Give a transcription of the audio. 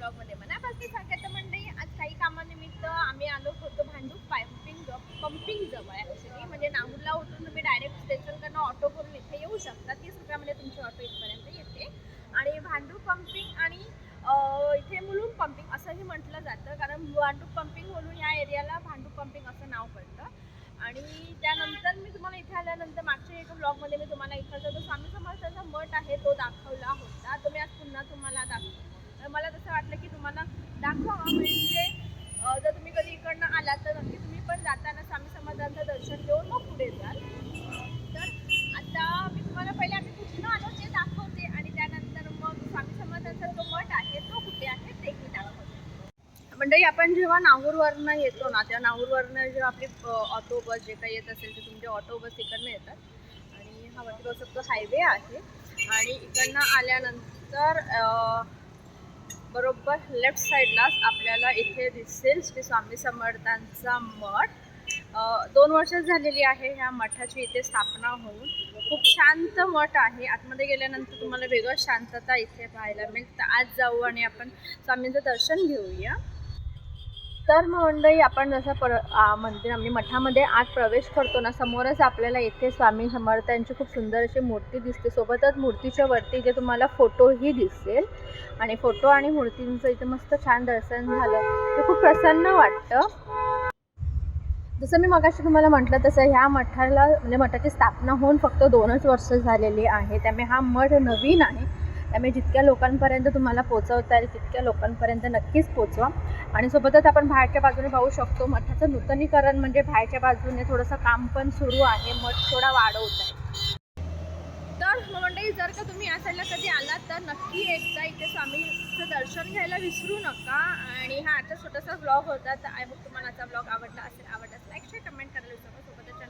ब्लॉगमध्ये. मनापासून सांगायचं म्हणजे आज काही कामानिमित्त आम्ही आलो होतो भांडूप पंपिंग पंपिंग जवळ ॲक्च्युली म्हणजे नागूरला उतरून तुम्ही डायरेक्ट स्टेशनकडनं ऑटो करून इथे येऊ शकता. तीस रुपयामध्ये तुमची ऑटो इथपर्यंत येते. आणि भांडूप पंपिंग आणि इथे मुलून पंपिंग असंही म्हटलं जातं. कारण भांडूप पंपिंग म्हणून या एरियाला भांडूप पंपिंग असं नाव पडतं. आणि त्यानंतर मी तुम्हाला इथे आल्यानंतर मागच्या एका ब्लॉगमध्ये मी तुम्हाला इकडचा जो स्वामी समर्थाचा मठ आहे तो दाखवला होता. तो मी आज पुन्हा तुम्हाला दाखव मला तसं वाटलं की तुम्हाला म्हणजे जर तुम्ही कधी इकडनं आलात तर नक्की तुम्ही पण जाताना स्वामी समाधानचं दर्शन घेऊन मग पुढे जाल. तर आता मी तुम्हाला पहिले आम्ही कुठनं आलो ते दाखवते आणि त्यानंतर मग स्वामी समर्थांचा जो मठ आहे तो कुठे आहे ते मी दाखवते. मंडळी आपण जेव्हा नागूरवरनं येतो ना त्या नागूरवरनं जेव्हा आपली ऑटो बस जे काही येत असेल ते तुमचे ऑटो बस इकडनं येतात. आणि हा वरती बस हायवे आहे. आणि इकडनं आल्यानंतर बरोबर लेफ्ट साईडलाच आपल्याला इथे दिसेल श्री स्वामी समर्थांचा मठ. दोन वर्ष झालेली आहे ह्या मठाची इथे स्थापना होऊन. खूप शांत मठ आहे. आतमध्ये गेल्यानंतर तुम्हाला वेगळं शांतता इथे पाहायला मिळतं. आज जाऊ आणि आपण स्वामींचं दर्शन घेऊया. तर मग मंडळी आपण जसं पर मंदिर आम्ही मठामध्ये आत प्रवेश करतो ना समोरच आपल्याला इथे स्वामी समर्थांची खूप सुंदर अशी मूर्ती दिसते. सोबतच मूर्तीच्या वरती जे तुम्हाला फोटोही दिसेल. आणि फोटो आणि मूर्तींचं इथे मस्त छान दर्शन झालं. ते खूप प्रसन्न वाटतं. जसं मी मगाशी तुम्हाला म्हटलं तसं ह्या मठाला म्हणजे मठाची स्थापना होऊन फक्त दोनच वर्ष झालेली आहे. त्यामुळे हा मठ नवीन आहे. त्यामुळे जितक्या लोकांपर्यंत तुम्हाला पोचवता येईल तितक्या लोकांपर्यंत नक्कीच पोचवा आणि सोबतच आपण बाहेरच्या बाजूने पाहू शकतो मठाचं नूतनीकरण म्हणजे बाहेरच्या बाजूने थोडंसं काम पण सुरू आहे मठ थोडा वाढवत आहे. तर मंडळी जर का तुम्ही या साईडला कधी आलात तर नक्की एकदा इथे स्वामीचं दर्शन घ्यायला विसरू नका. आणि हा आता छोटासा ब्लॉग होता तर आय होप तुम्हाला आजचा ब्लॉग आवडला असेल आवडला लाईक शेअर कमेंट करायला विसरू सोबतच